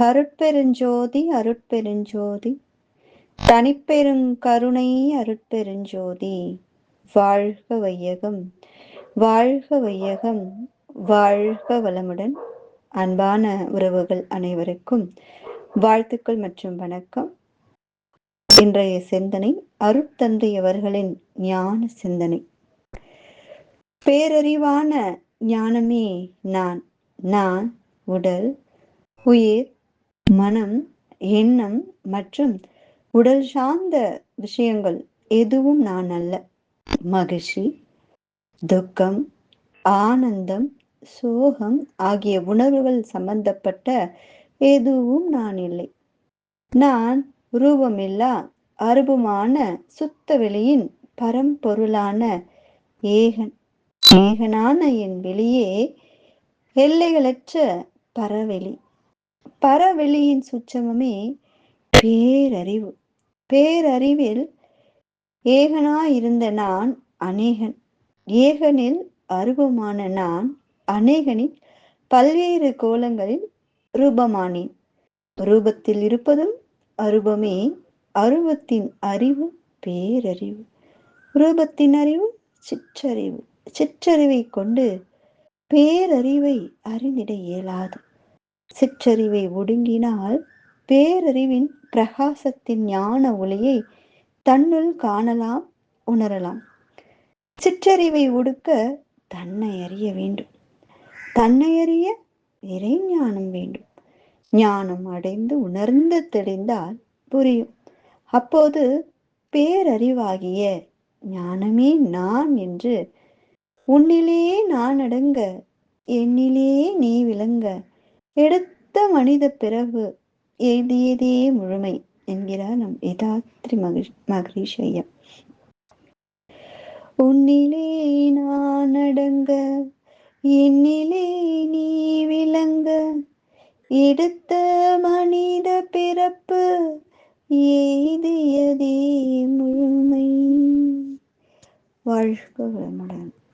அருட்பெருஞ்சோதி அருட்பெருஞ்சோதி. தனிப்பெருங்கருணை அருட்பெருஞ்சோதி. வாழ்க வையகம் வாழ்க வையகம். வாழ்க வளமுடன் அன்பான உறவுகள் அனைவருக்கும் வாழ்த்துக்கள் மற்றும் வணக்கம். இன்றைய சிந்தனை அருட்தந்தை அவர்களின் ஞான சிந்தனை. பேரறிவான ஞானமே நான் நான் உடல் உயிர் மனம் எண்ணம் மற்றும் உடல் சார்ந்த விஷயங்கள் எதுவும் நான் அல்ல. மகிழ்ச்சி துக்கம் ஆனந்தம் சோகம் ஆகிய உணர்வுகள் சம்பந்தப்பட்ட எதுவும் நான் இல்லை. நான் ரூபமில்லா அருபமான சுத்த வெளியின் பரம்பொருளான ஏகன். ஏகனான என் வெளியே எல்லைகளற்ற பரவெளி. பரவெளியின் சுச்சமமே பேரறிவு. பேரறிவில் ஏகனா இருந்த நான் அநேகன். ஏகனில் அருவமான நான் அநேகனின் பல்வேறு கோலங்களில் ரூபமானேன். ரூபத்தில் இருப்பதும் அருபமே அருவத்தின் அறிவு பேரறிவு. ரூபத்தின் அறிவு சிற்றறிவு. சிற்றறிவை கொண்டு பேரறிவை அறிந்திட இயலாது. சிற்றறிவை ஒடுங்கினால் பேரறிவின் பிரகாசத்தின் ஞான ஒளியை தன்னுள் காணலாம் உணரலாம். சிற்றறிவை ஒடுக்க தன்னை அறிய வேண்டும். தன்னை அறிய இறைஞானம் வேண்டும். ஞானம் அடைந்து உணர்ந்து தெளிந்தால் புரியும். அப்போது பேரறிவாகிய ஞானமே நான் என்று உன்னிலே நான் அடங்க என்னிலே நீ எடுத்த மனித பிறகு எழுதியதே முழுமை என்கிறார் நம் யதாத்ரி மகிஷ் மகரிஷ் ஐயா. உன்னிலே நான் அடங்க என்னிலே நீ விளங்க எடுத்த மனித பிறப்பு எய்தியதே முழுமை. வாழ்க வளமுடன்.